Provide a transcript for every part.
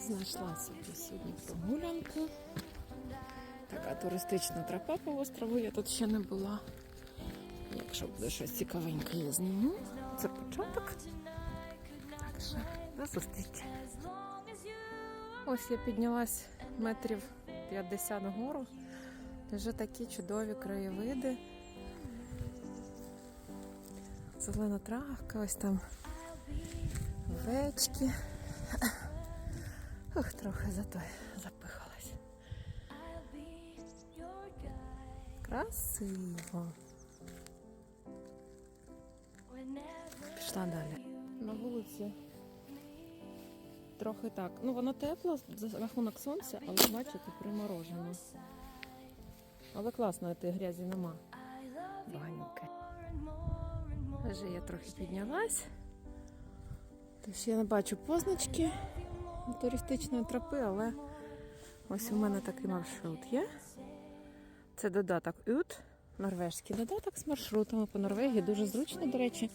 Знайшла собі сьогодні прогулянку. Така туристична тропа по острову, я тут ще не була. Якщо буде щось цікавеньке, я зніму. Це початок. Так що до зустрічі. Ось я піднялась метрів 50 гору. Вже такі чудові краєвиди. Зелена травка, ось там овечки. Ух, трохи зато запихалась. Красиво. Пішла далі. На вулиці трохи так. Ну, воно тепло за рахунок сонця, але бачите, приморожено. Але класно, тієї грязі нема. Баньки. Вже я трохи піднялась. То ще я не бачу позначки туристичної тропи, але ось у мене такий маршрут є. Це додаток ют, норвежський додаток з маршрутами по Норвегії. Дуже зручно, до речі.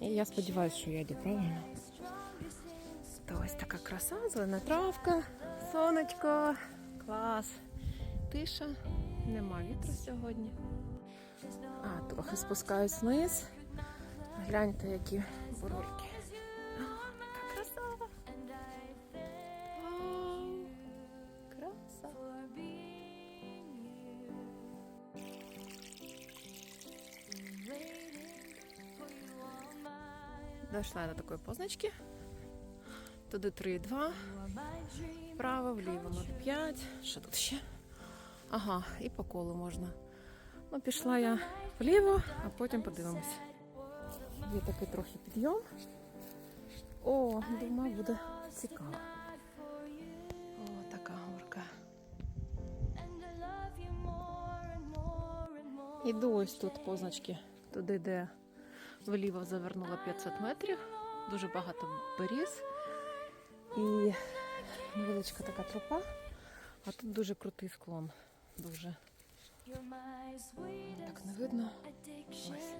І я сподіваюся, що я йду правильно. То ось така краса, зелена травка, сонечко, клас, тиша, нема вітру сьогодні. А, трохи спускаюсь вниз. Гляньте, які бурульки. Дошла до такої позначки. Туди 3,2. Вправо, вліво 0,5. Що тут ще? Ага, і по колу можна. Ну, пішла я вліво, а потім подивимось. Є такий трохи підйом. О, думаю, буде цікаво. О, така горка. Іду ось тут позначки, туди, де вліво завернула 500 метрів. Дуже багато беріз. І невеличка така тропа. А тут дуже крутий склон. Дуже так не видно. Ось.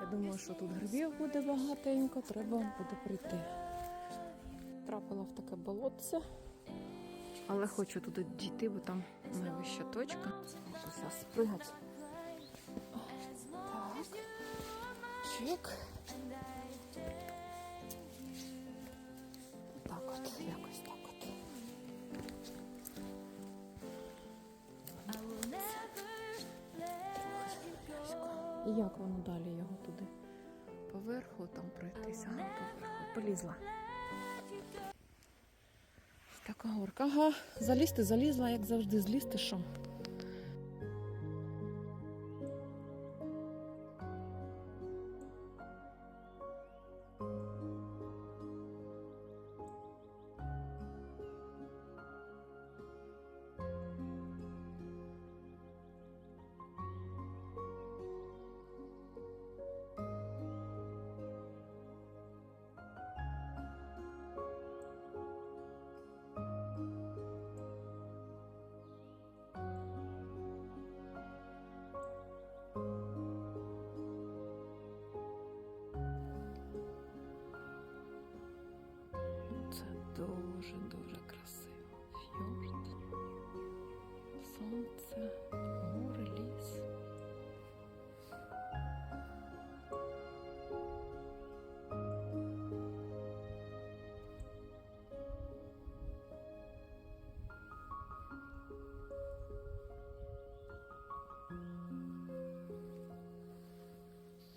Я думаю, що тут грибів буде багатенько, треба буде прийти. Трапила в таке болотце, але хочу туди дійти, бо там найвища точка. Ось спригати. Чик. Так от, якось так от. І як воно далі його туди? Поверху там пройтися, ага. Полізла. Така горка. Ага, залізти, залізла, як завжди, злізти що?